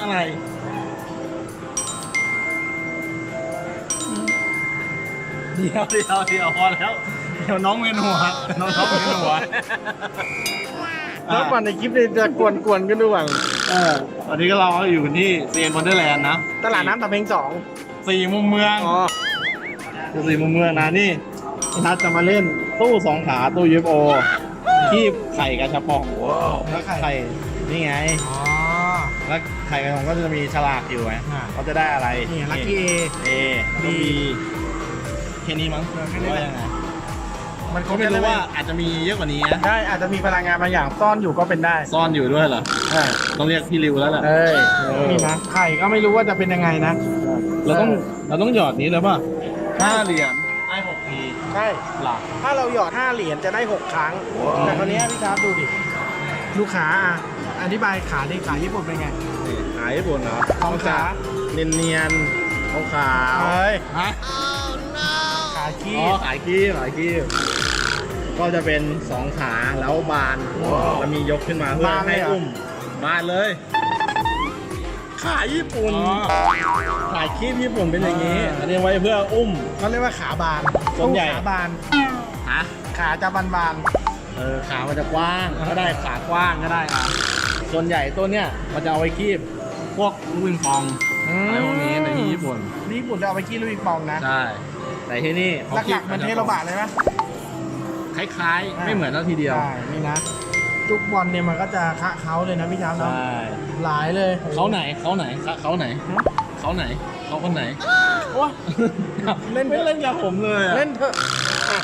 อะไรเดี๋ยวเดี๋ยวเดี๋ยวพอแล้วเดี๋ยวน้องเวียนหัวน้องน้องเวียนหัวแล้วก่อนในคลิปเนี่ยจะกวนๆกันด้วยเออวันนี้ก็เราก็อยู่กันที่เซียนวันเดอร์แลนด์นะตลาดน้ำตะเพ็งสองสี่มุมเมืองอ๋อคือสี่มุมเมืองนะนี่นัดจะมาเล่นตู้สองขาตู้ยูโอคีบไข่กระชับปองแล้วไข่นี่ไงอ๋อ แล้วไข่กระชับปองก็จะมีฉลากอยู่ไงอ่า เขาจะได้อะไรนี่ลัคกี้เอ เอแล้วก็บีแค่นี้มั้งเออแค่นี้ว่าแหละยังไงมันเขาไม่รู้ว่าอาจจะมีเยอะกว่านี้นะได้อาจจะมีพลังงานบางอย่างซ่อนอยู่ก็เป็นได้ซ่อนอยู่ด้วยเหรอใช่ต้องเรียกพี่ริวแล้วแหละ เอ้ยเออ นี่นะไข่ก็ไม่รู้ว่าจะเป็นยังไงนะเราต้องเราต้องหยอดนี้เลยป่ะห้าเหรียญได้หกทีใช่ หลัก ถ้าเราหยอด 5 เหรียญจะได้ 6 ครั้งแต่คราวนี้พี่ชาร์ปดูดิ ลูกขาอะอ ธิบายขาดิขาญี่ปุ่นเป็นไงขายญี่ปุ่นเหรอสองขา เนียนเนียนๆขาวขาวเฮ้ยฮะขาขี้ อ๋อขายคีบขายคีบก็จะเป็นสองขาแล้วบานแล้วมียกขึ้นมาเพื่อให้อุ้มบานเลย ขายญี่ปุ่นขายคีบญี่ปุ่นเป็นอย่างนี้อันนี้ไว้เพื่ออุ้ม เขาเรียกว่าขาบานส่วนใหญ่ ขาบาน ฮะขาจะบานบาน เออขามันจะกว้าง ก็ได้ขากว้างก็ได้อะ ส่วนใหญ่ตัวเนี้ยมันจะเอาไว้คีบพวกลูกปิงปองๆอะไรพวกนี้ในที่ญี่ปุ่นนี่ญี่ปุ่นจะเอาไปขี้ลูกปิงปองนะใช่แต่ที่นี่เขาหลักๆเหมันเทโรบะเลยไหม คล้ายๆ ไม่เหมือนเท่าทีเดียวใช่นี่นะทุกบอลเนี่ยมันก็จะคะเขาเลยนะพี่ชาร์ปใช่เนาะหลายเลยเขาไหนเขาไหนเขาเขาไหนเขาไหนเขาคนไหน โอ้ย เล่น ไม่เล่นกับผมเลยอะเล่นเถอะอะ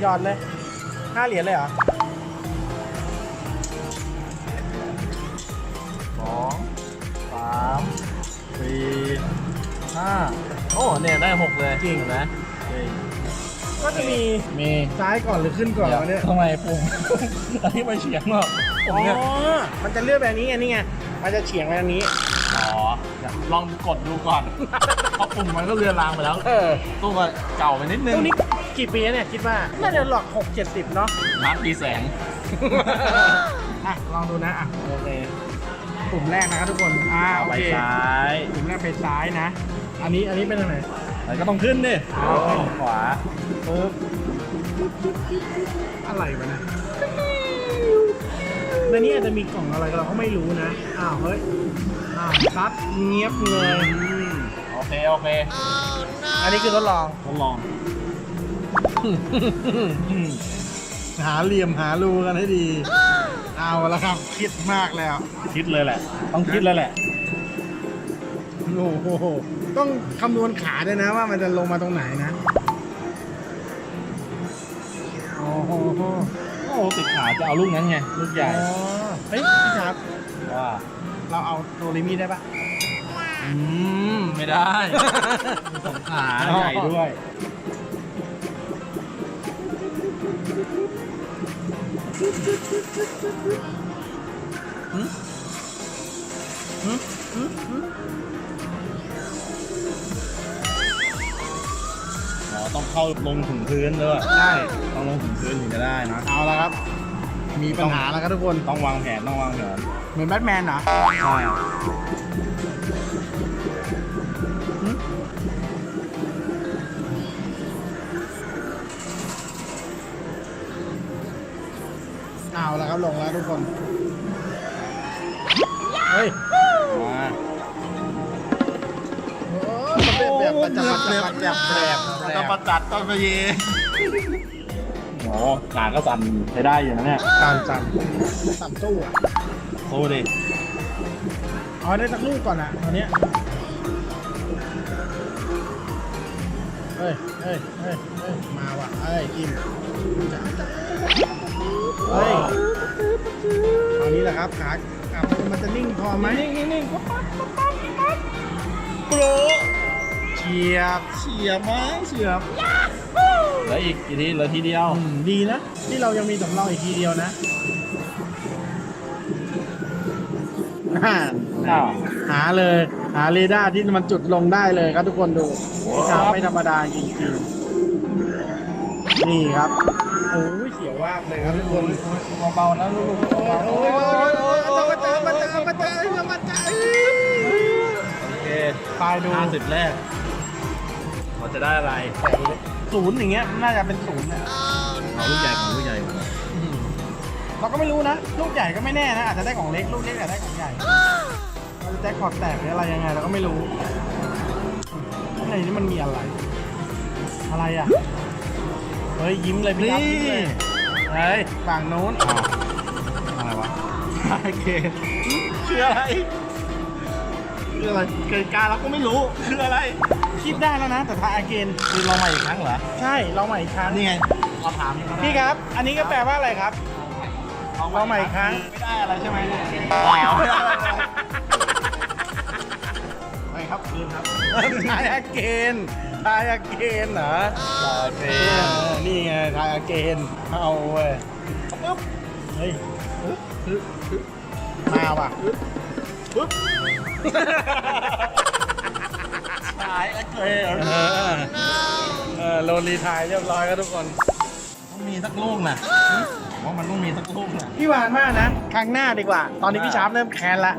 หยอดเลยห้าเหรียญเลยเหรอ สองสามสี่ห้าโอ้เนี่ยได้หกเลยจริง เห็นไหมจริงก็จะมีมีซ้ายก่อนหรือขึ้นก่อนวะเนี่ย ทำไมปุ่ม อันนี้มาเฉียงหรอผอ๋มเนี่ยอมันจะเลือกแบบนี้ไงนี่ไง มันจะเฉียงไปทางนี้ อ๋อลองกดดูก่อน เพราะปุ่มมันก็เรือนรางไปแล้วเออตู้ก็เก่าไปนิดนึงตรงนี้กี่ปีแล้วเนี่ยคิดว่า น่าจะหลอกหกเจ็ดสิบเนาะนัดตีแสง อะ ลองดูนะ อะ โอเค ปุ่มแรกนะครับทุกคน อ่าโอไปเคซ้ายปุ่มแรกไปซ้ายนะ อันนี้อันนี้เป็นทางไหน แล้วก็ต้องขึ้นดิอ๋อขวาปึ๊บอะไรวะนะในนี้อาจจะมีกล่องอะไรเราก็ไม่รู้นะ อ้าวเฮ้ย อ้าวซัดเงียบเลยอืมโอเค โอเคอันนี้คือทดลอง ทดลองหาเหลี่ยมหารูกันให้ดี เอาละครับ คิดมากแล้ว คิดเลยแหละ ต้องคิดเลยแหละ โอ้โห ต้องคำนวณขาด้วยนะว่ามันจะลงมาตรงไหนนะ โอ้โห โอ้ติดขาจะเอาลูกนั้นไง ลูกใหญ่อ๋อเฮ้ยพี่ชาร์ปว่าเราเอาตัวลิมิตได้ปะอืม ไม่ได้มีสองขาใหญ่ด้วย อ๋อต้องเข้าลงถึงพื้นด้วยใช่ต้องลงถึงพื้นถึงจะได้นะ เอาละครับ มีปัญหาแล้วครับทุกคน ต้องวางแผนต้องวางแผน เหมือนแบทแมนเหรอ ใช่ เอาละครับลงแล้วทุกคนเฮ้ยมาโอ้มันเป็นแบบประจับแบบแบบแบบตะประจัดตะประเยโอ้ขาก็สั่นใช้ได้อยู่นะเนี่ยสั่นสั่นสั่นตู้อะโซ่ดิเอาได้สักลูกก่อนอะตอนเนี้ยเฮ้ยเฮ้ยเฮ้ยเฮ้ยมาว่ะเฮ้ยกิม เฮ้ยเอานี้แหละครับขาอะมันจะนิ่งพอไหมนิ่งนิ่งโปรเฉียบเฉียบมั้งเฉียบเหลืออีกกี่ทีเหลือทีเดียว อืมดีนะ ที่เรายังมีสำรองอีกทีเดียวนะอ่าอ้าว หาเลย หาเรดาร์ที่มันจุดลงได้เลยครับทุกคนดูพี่ชาไม่ธรรมดาจริงๆนี่ครับ โอ้ยเสียวว่ากเลยครับทุกคนเบาๆนะลูกๆโอ้ยโอ้ยโอ้ยโอ้ยมาเจอมาเจอมาเจอมาเจอมาเจอปลายดูห้าสิบแรกเราจะได้อะไรศูนย์อย่างเงี้ยน่าจะเป็นศูนย์นะเอาลูกใหญ่ของลูกใหญ่เราก็ไม่รู้นะลูกใหญ่ก็ไม่แน่นะอาจจะได้ของเล็กลูกเล็กอาจจะได้ของใหญ่เราจะแจ็คพอตแตกหรืออะไรยังไงเราก็ไม่รู้ข้างในนี้มันมีอะไร อะไรอะ เฮ้ยยิ้มเลยพี่นี่ครับยิ้มเลยเฮ้ยฝั่งนู้นอะไรวะโอเคคืออะไรคืออะไรเกิดการเราก็ไม่รู้คืออะไร คิดได้แล้วนะ แต่ทายอาเกนคือเราใหม่อีกครั้งเหรอใช่เราใหม่อีกครั้งนี่ไงเราถามนี่ก็ได้พี่ครับ อันนี้ก็แปลว่าอะไรครับ เราใหม่อีกครั้ง ไม่ได้อะไรใช่ไหมเนี่ย ทายอาเกนทายอาเกนเหรอโอเคเออนี่ไงทายอาเกนเอาเว้ยปึ๊บเฮ้ยมาว่ะปึ๊บตายแล้วเกเออเออโรลีทายเรียบร้อยครับทุกคนต้องมีสักลูกนะผมว่ามันต้องมีสักลูกนะพี่หวานมากนะ ครั้งหน้าดีกว่า ตอนนี้พี่ชาร์ปเริ่มแค้นละ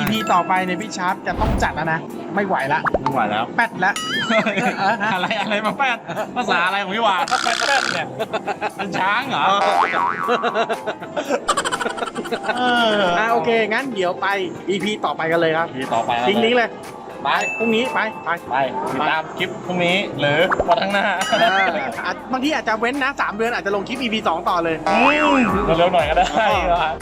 EP ต่อไปเนี่ยพี่ชาร์ปจะต้องจัดแล้วนะ ไม่ไหวละไม่ไหวแล้ว แป๊ดละ อะไรอะไรมาแปดภาษาอะไรของพี่วานแปดแปดเนี่ยเป็นช้างเหรอ เอออะโอเค งั้นเดี๋ยวไป EP ต่อไปกันเลยครับ ทีต่อไปทิ้งนี้เลย ไปพรุ่งนี้ไปไปไปติดตามคลิปพรุ่งนี้หรือวันข้างหน้าเอออะบางทีอาจจะเว้นนะ 3 เดือนอาจจะลงคลิป EP 2 ต่อเลยอืมเร็วๆหน่อยก็ได้อ๋อครับ